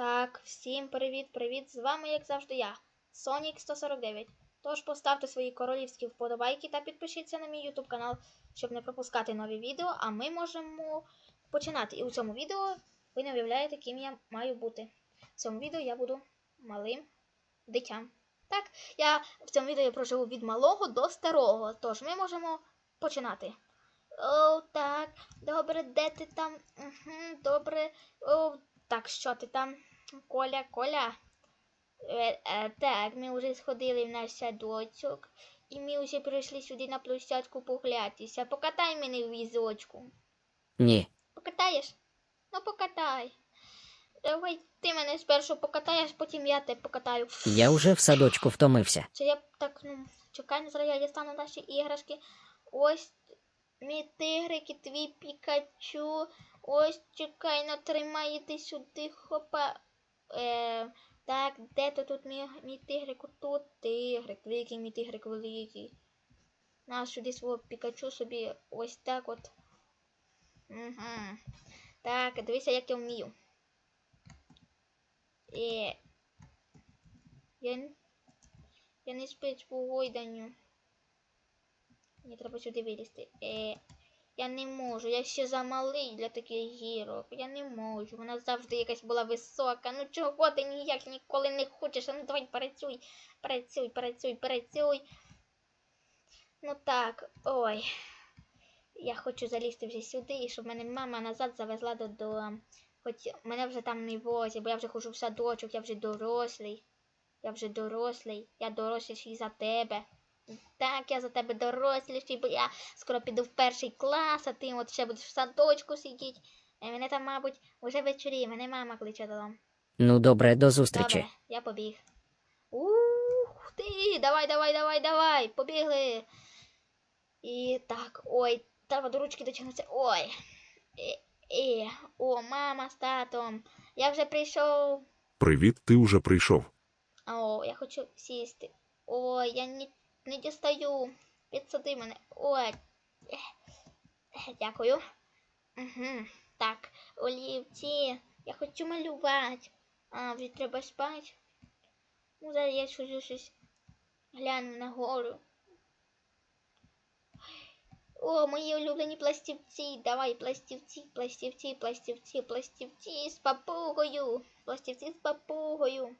Так, всім привіт-привіт! З вами, як завжди, я, Сонік 149. Тож поставте свої королівські вподобайки та підпишіться на мій YouTube канал, щоб не пропускати нові відео, а ми можемо починати. І у цьому відео ви не уявляєте, ким я маю бути. В цьому відео я буду малим дитям. Так, я в цьому відео проживу від малого до старого, тож ми можемо починати. О, так, добре, де ти там? Угу, добре. О, так, що ти там? Коля, Коля. Е, е, так, ми вже сходили в наш садочок. І ми вже прийшли сюди на площадку погулятися. Покатай мене в візочку. Ні. Покатаєш? Ну покатай. Давай ти мене спершу покатаєш, потім я тебе покатаю. Я вже в садочку втомився. Чи я б так, ну, чекай, не зараз я дістану наші іграшки. Ось мій тигрик і твій пікачу. Ось чекай, ну тримай, іди сюди, хопа. Е, так, де то тут мій, мій тигрик? Тут тигрик, великий мій тигрик великий. На сюди свого пікачу собі ось так от. Угу. Так, дивися, як я вмію. Е, я, я не спить по гойданню. Мені треба сюди вилізти. Е, я не можу, я ще замалий для таких гірок. Я не можу. Вона завжди якась була висока. Ну чого ти ніяк ніколи не хочеш? Ну давай працюй, працюй, працюй, працюй. Ну так, ой. Я хочу залізти вже сюди, і щоб мене мама назад завезла додому. Хоч мене вже там не возять, бо я вже ходжу в садочок, я вже дорослий. Я вже дорослий, я доросліший за тебе. Так, я за тебе доросліший, бо я скоро піду в перший клас, а ти от ще будеш в садочку сидіти. Е, Мене там, мабуть, уже вечорі, мене мама кличе додому. Ну добре, до зустрічі. Добре, я побіг. Ух ти! Давай, давай, давай, давай! Побігли. І так, ой, треба до ручки дотягнутися. Ой. Е, е, о, мама з татом. Я вже прийшов. Привіт, ти вже прийшов. О, я хочу сісти. Ой, я не, не дістаю. Підсади мене. Ой. Дякую. Угу. Так, олівці. Я хочу малювати. А, вже треба спати. Ну, зараз я схожу щось гляну нагору. О, мої улюблені пластівці. Давай, пластівці, пластівці, пластівці, пластівці з папугою. Пластівці з папугою.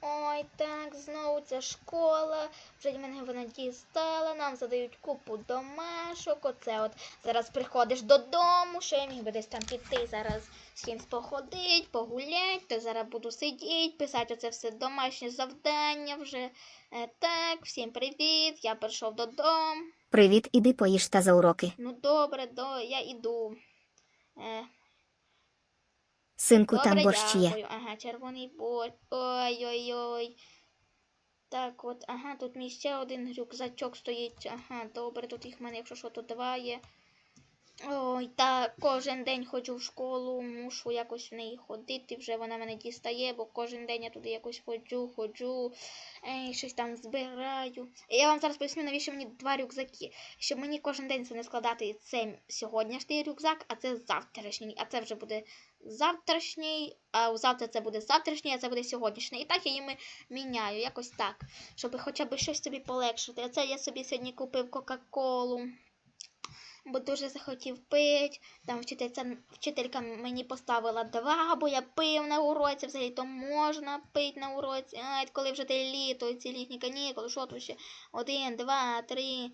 Ой, так, знову ця школа. Вже мене вона дістала, нам задають купу домашок. Оце от зараз приходиш додому, що я міг би десь там піти зараз з кимсь походить, погулять, то зараз буду сидіти, писати оце все домашнє завдання вже. Е, так, всім привіт, я прийшов додому. Привіт, іди поїж та за уроки. Ну добре, до, я іду. Е, Синку, там борщ є. дякую. Ага, червоний борщ. Ой-ой-ой. Так, от, ага, тут мій ще один рюкзачок стоїть. Ага, добре, тут їх в мене, якщо що, то два є. Ой, так, кожен день ходжу в школу, мушу якось в неї ходити, вже вона мене дістає, бо кожен день я туди якось ходжу, ходжу, ей, щось там збираю. Я вам зараз поясню, навіщо мені два рюкзаки. Щоб мені кожен день це не складати це сьогоднішній рюкзак, а це завтрашній. А це вже буде завтрашній, а завтра це буде завтрашній, а це буде сьогоднішній. І так я їми міняю, якось так. Щоб хоча б щось собі полегшити. А це я собі сьогодні купив Кока-Колу. Бо дуже захотів пити. Там вчительця, вчителька мені поставила два, бо я пив на уроці, взагалі то можна пити на уроці. Ай, коли вже те літо, ці літні канікули, що тут ще? Один, два, три,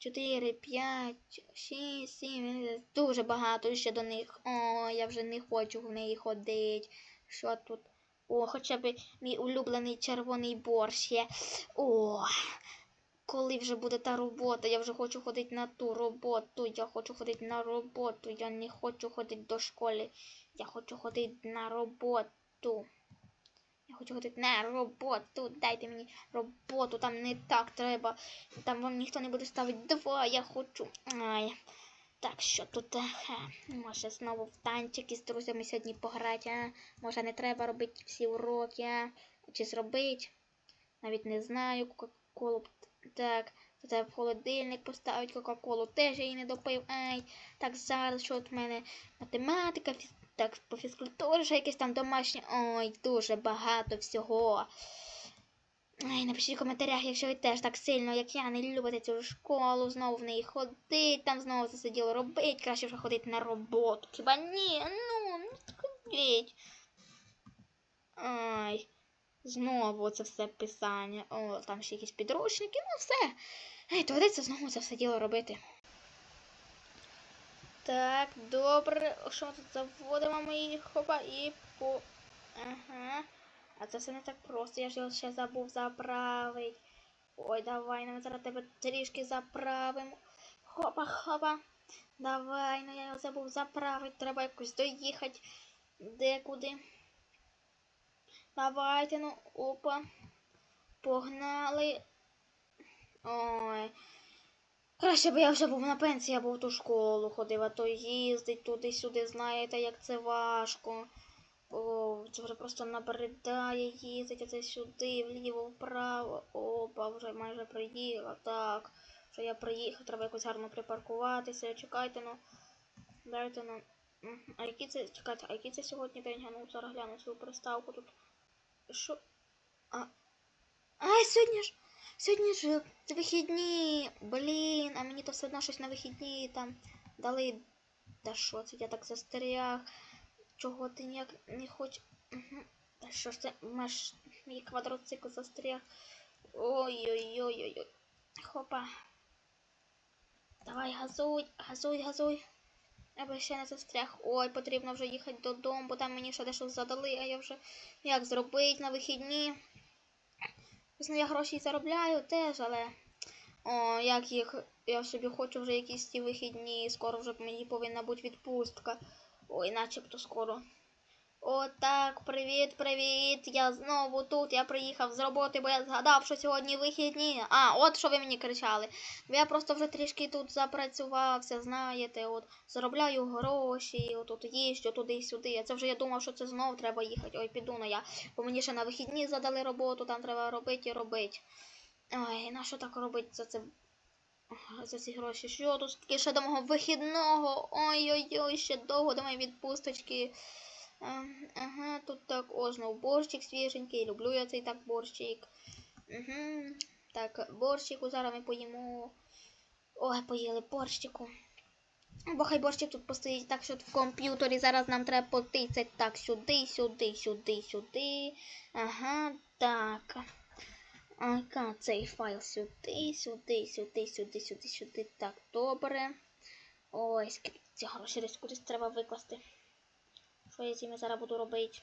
чотири, п'ять, шість, сім. Дуже багато ще до них. О, я вже не хочу в неї ходити. Що тут? О, хоча б мій улюблений червоний борщ є. О, коли вже буде та робота, я вже хочу ходити на ту роботу. Я хочу ходити на роботу. Я не хочу ходити до школи. Я хочу ходити на роботу. Хочу ходити на роботу. Дайте мені роботу, там не так треба. Там вам ніхто не буде ставити два, я хочу. Ай. Так, що тут? Ага. Може знову в танчики з друзями сьогодні пограти, а? Може не треба робити всі уроки, а? Чи зробити? Навіть не знаю, Кока-Колу. Так, то треба в холодильник поставити Кока-Колу. Теж її не допив. Ай. Так, зараз що от в мене математика, фіз... Так, по фізкультурі ще якесь там домашнє. Ой, дуже багато всього. Ай, напишіть в коментарях, якщо ви теж так сильно, як я, не любите цю школу, знову в неї ходить, там знову це все діло робить, краще вже ходити на роботу. Хіба ні? Ну, не ходіть. Ай, знову це все писання. О, там ще якісь підручники, ну все. Ай, доведеться знову це все діло робити. Так, добре. Що ми тут заводимо мої хопа і по. Ага. А це все не так просто, я ж його ще забув заправить. Ой, давай, ну ми зараз тебе трішки заправимо. Хопа, хопа. Давай, ну я його забув заправити. Треба якось доїхати. Декуди. Давайте, ну, опа. Погнали. Ой. Краще б я вже був на пенсії, або в ту школу ходив, а то їздить туди-сюди, знаєте, як це важко. О, це вже просто набридає їздить, оце сюди, вліво, вправо. Опа, вже майже приїхав. Так. Вже я приїхав, треба якось гарно припаркуватися. Чекайте, ну. Дайте, ну. А який це. Чекайте, а який це сьогодні день? Я, Ну, зараз гляну свою приставку тут. Що? А. А, сьогодні ж. Сьогодні ж вихідні. Блін, а мені то все одно щось на вихідні там дали. Та що це я так застряг? Чого ти ніяк не? Угу. Та що ж це маш мій квадроцикл застряг? Ой-ой-ой-ой-ой. Хопа. Давай, газуй, газуй, газуй. Аби ще не застряг. Ой, потрібно вже їхати додому, бо там мені ще дещо задали, а я вже як зробити на вихідні. Звісно, я гроші заробляю теж, але. О, як їх. Я собі хочу вже якісь ті вихідні. Скоро вже мені повинна бути відпустка. Ой, начебто скоро. О, так, привіт, привіт. Я знову тут. Я приїхав з роботи, бо я згадав, що сьогодні вихідні. А, от що ви мені кричали. Я просто вже трішки тут запрацювався, знаєте, от заробляю гроші, от тут їжджу туди-сюди. А це вже я думав, що це знов треба їхати. Ой, піду ну я. Бо мені ще на вихідні задали роботу, там треба робити і робити. Ой, на що так робити за це? За ці гроші. Що тут ще до мого вихідного? Ой-ой-ой, ще довго до моєї відпусточки. Ага, тут так, о, знов борщик свіженький. Люблю я цей так борщик. Угу. Так, борщику зараз ми поїмо. Ой, поїли борщику. Бо хай борщик тут постоїть так, що в комп'ютері зараз нам треба потицять так сюди, сюди, сюди, сюди. Ага, так. Ага, цей файл сюди, сюди, сюди, сюди, сюди, сюди. Так, добре. Ой, скільки ці гроші кудись треба викласти. Що я зараз буду робити?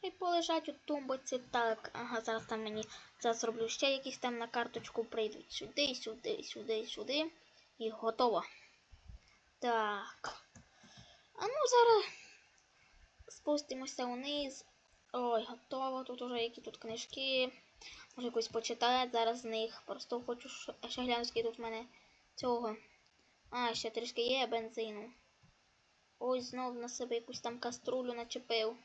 Хай полежать у тумбочці. Так, ага, зараз там мені зараз зроблю ще якісь там на карточку прийдуть сюди, сюди, сюди, сюди. І готово. Так. А ну зараз спустимося вниз. Ой, готово. Тут уже які тут книжки. Може якусь почитати зараз з них. Просто хочу ще глянути, скільки тут в мене цього. А, ще трішки є бензину. Ой, знов на себе якусь там каструлю начепив.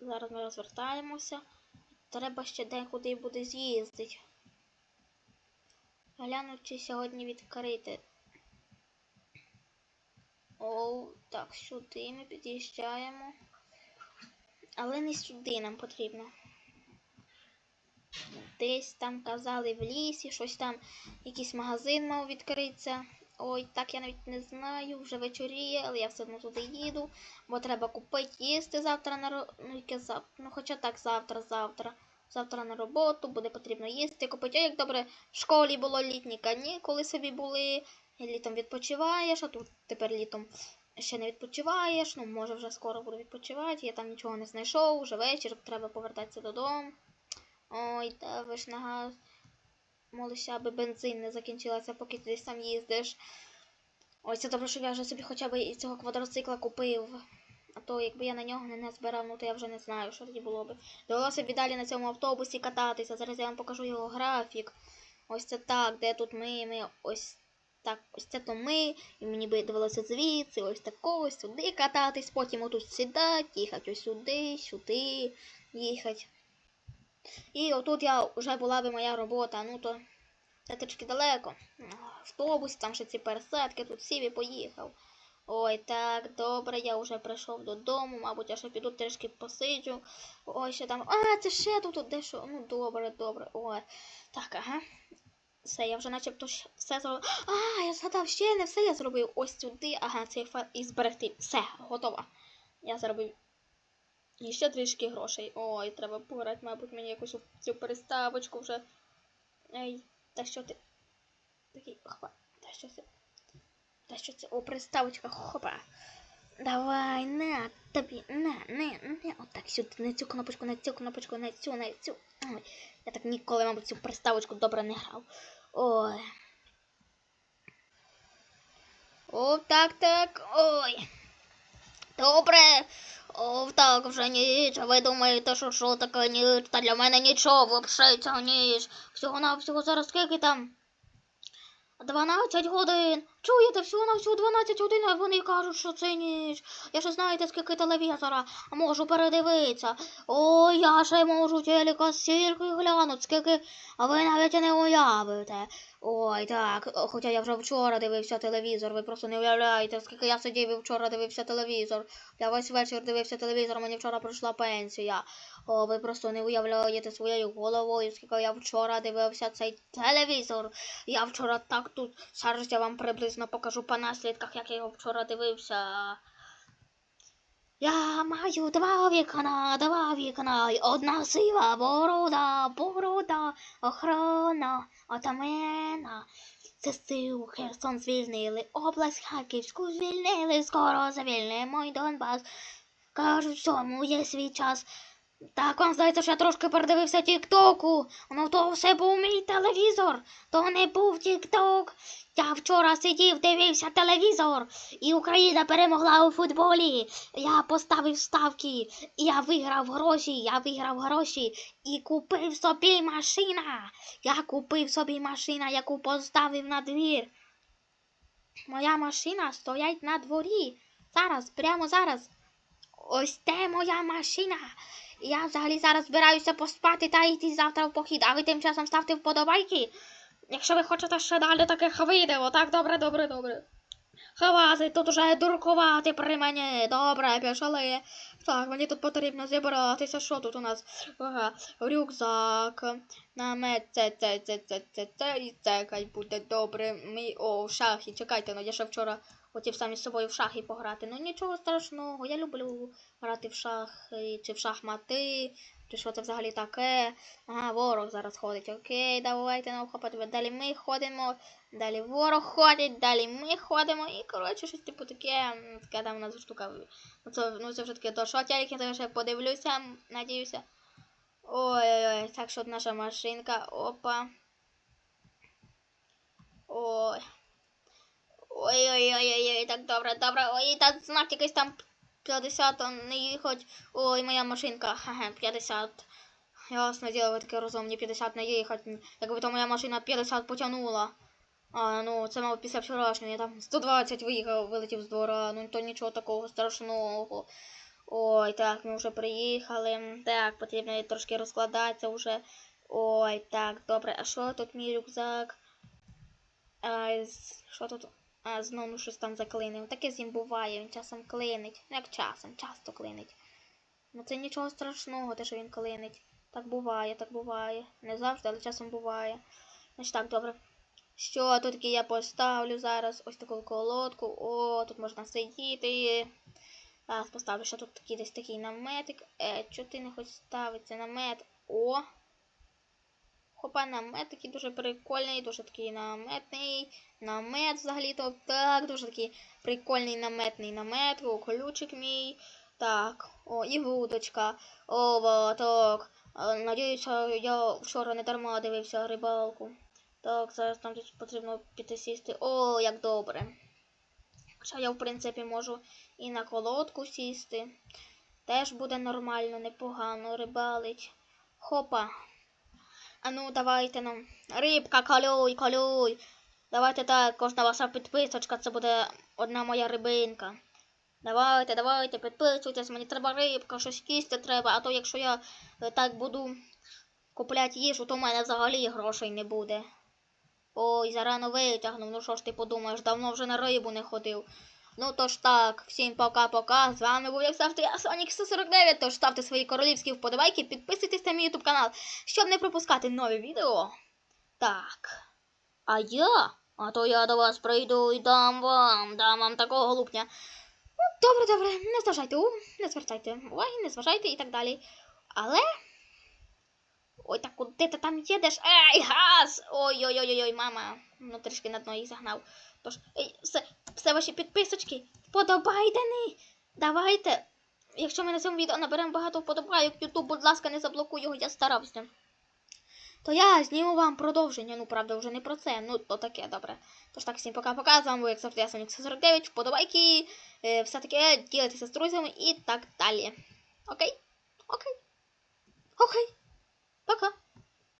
Зараз ми розвертаємося. Треба ще декуди буде з'їздити. Гляну, чи сьогодні відкрити. О, так, сюди ми під'їжджаємо. Але не сюди нам потрібно. Десь там казали в лісі, щось там, якийсь магазин мав відкритися. Ой, так я навіть не знаю, вже вечоріє, але я все одно туди їду, бо треба купити їсти завтра на ро... ну, яке завтра. Ну, хоча так, завтра, завтра. Завтра на роботу, буде потрібно їсти, купити. А як добре, в школі було літні канікули собі були. Літом відпочиваєш, а тут тепер літом ще не відпочиваєш. Ну, може, вже скоро буду відпочивати. Я там нічого не знайшов, вже вечір, треба повертатися додому. Ой, та ви ж на газ. Молися, аби бензин не закінчилася, поки ти десь там їздиш. Ой, це добре, що я вже собі хоча б і цього квадроцикла купив. А то якби я на нього не назбирав, ну то я вже не знаю, що тоді було би. Довелося б і далі на цьому автобусі кататися. Зараз я вам покажу його графік. Ось це так, де тут ми, ми ось так, ось це то ми, і мені би довелося звідси, ось тако, сюди кататись, потім отут сідати, їхати ось сюди, сюди, їхати. І отут я вже була би моя робота, ну то це трішки далеко. Автобус, там ще ці пересадки, тут сів і поїхав. Ой, так, добре, я вже прийшов додому, мабуть, я ще піду трішки посиджу. Ой, ще там. А, це ще тут дещо. Ну, добре, добре. Ой. Так, ага. Все, я вже начебто все зробив. А, я згадав, ще не все я зробив. Ось сюди. Ага, цей файл і зберегти. Все, готово. Я заробив і ще трішки грошей. Ой, треба пограти, мабуть, мені якусь цю переставочку вже. Ей, та що ти? Такий, хопа, та що це? Та що це? О, приставочка, хопа. Давай, на, тобі, на, не, не, отак сюди, на цю кнопочку, на цю кнопочку, на цю, на цю. Ой, я так ніколи, мабуть, цю приставочку добре не грав. Ой. О, так, так, ой. Добре. О, так, вже ніч. А ви думаєте, що що таке ніч? Та для мене нічого, взагалі ця ніч. Всього на всього зараз скільки там? 12 годин. Чуєте, всього на всього 12 годин, а вони кажуть, що це ніч. Я ще знаєте, скільки телевізора, можу передивитися. О, я ще можу телека стільки глянути, скільки, а ви навіть не уявите. Ой, так, хоча я вже вчора дивився телевізор, ви просто не уявляєте, скільки я сидів і вчора дивився телевізор. Я весь вечір дивився телевізор, мені вчора прийшла пенсія. О, ви просто не уявляєте своєю головою, скільки я вчора дивився цей телевізор. Я вчора так тут, зараз я вам приблизно покажу по наслідках, як я його вчора дивився. Я маю два вікна, два вікна, й одна сива борода, борода, охорона, отамена. Це сил Херсон звільнили, область Харківську звільнили, скоро завільнимо й Донбас. Кажуть, цьому є свій час. Так, вам здається, що я трошки передивився Тік-Току. Ну то все був мій телевізор, то не був Тік-Ток. Я вчора сидів, дивився телевізор, і Україна перемогла у футболі. Я поставив ставки, я виграв гроші, я виграв гроші і купив собі машина. Я купив собі машина, яку поставив на двір. Моя машина стоять на дворі. Зараз, прямо зараз. Ось це моя машина. Я взагалі зараз збираюся поспати та йти завтра в похід, а ви тим часом ставте вподобайки. Якщо ви хочете ще далі таких відео, так добре, добре, добре. Хавати, тут уже дуркувати при мені. Добре, пішли. Так, мені тут потрібно зібратися. Що тут у нас? Ага, рюкзак, намет, це, це, це, це, це, це, і це хай буде добре. Ми, о, шахи, чекайте, ну я ще вчора хотів самі з собою в шахи пограти. Ну нічого страшного, я люблю грати в шахи, чи в шахмати, чи що це взагалі таке. Ага, ворог зараз ходить. Окей, давайте ну, хопати. Далі ми ходимо, далі ворог ходить, далі ми ходимо. І коротше, щось типу таке, така там у нас штука. Ну це, ну, це вже таке то що тільки я ще подивлюся, надіюся. Ой-ой-ой, так що наша машинка. Опа. Ой. Ой-ой-ой, так добре, добре. Ой, так знак якийсь там 50, не їхать. Ой, моя машинка. Ха-ха, 50. Ясно діло, ви таке розумні, 50 не їхати. Якби то моя машина 50 потягнула. А, ну, це, мабуть, після вчорашнього. Я там 120 виїхав, вилетів з двора. Ну, то нічого такого страшного. Ой, так, ми вже приїхали. Так, потрібно трошки розкладатися вже. Ой, так, добре. А що тут мій рюкзак? А, що тут? А, знову щось там заклинив. Таке з ним буває, він часом клинить. Ну, як часом, часто клинить. Ну це нічого страшного, те, що він клинить. Так буває, так буває. Не завжди, але часом буває. Значить так, добре. Що тут я поставлю зараз? Ось таку колодку. О, тут можна сидіти. Зараз поставлю, що тут такий десь такий наметик. Е, чого ти не хочеш ставити? Намет. О! Хопа, намет такий дуже прикольний, дуже такий наметний. Намет взагалі то так, дуже такий прикольний наметний намет. Ключик мій. Так, о, і вудочка. О, так. Е, Надіюся, я вчора не дарма дивився рибалку. Так, зараз там потрібно піти сісти. О, як добре. Хоча я, в принципі, можу і на колодку сісти. Теж буде нормально, непогано рибалить. Хопа. А ну, давайте нам. Рибка, колюй, колюй. Давайте так, кожна ваша підписочка, це буде одна моя рибинка. Давайте, давайте, підписуйтесь, мені треба рибка, щось їсти треба, а то якщо я е, так буду купляти їжу, то в мене взагалі грошей не буде. Ой, зарано витягнув, ну що ж ти подумаєш, давно вже на рибу не ходив. Ну тож так, всім пока-пока. З вами був як завжди я Сонік 149. Тож ставте свої королівські вподобайки, підписуйтесь на мій ютуб канал, щоб не пропускати нові відео. Так. А я? А то я до вас прийду і дам вам, дам вам такого голубня. Ну, добре, добре, не зважайте, не звертайте уваги, не зважайте і так далі. Але. Ой, так куди ти там їдеш? Ей, газ! Ой-ой-ой-ой, мама. Ну, трішки на дно їх загнав. Тож, все, все ваші підписочки, вподобайте. Давайте. Якщо ми на цьому відео наберемо багато вподобайок, Ютуб, будь ласка, не заблокуй його, я старався. То я зніму вам продовження. Ну, правда, вже не про це. Ну, то таке, добре. Тож так, всім пока-пока. З вами був, як завжди, я Сонік 49, вподобайки, е, все таке, ділитися з друзями і так далі. Окей? Окей. Окей. Пока.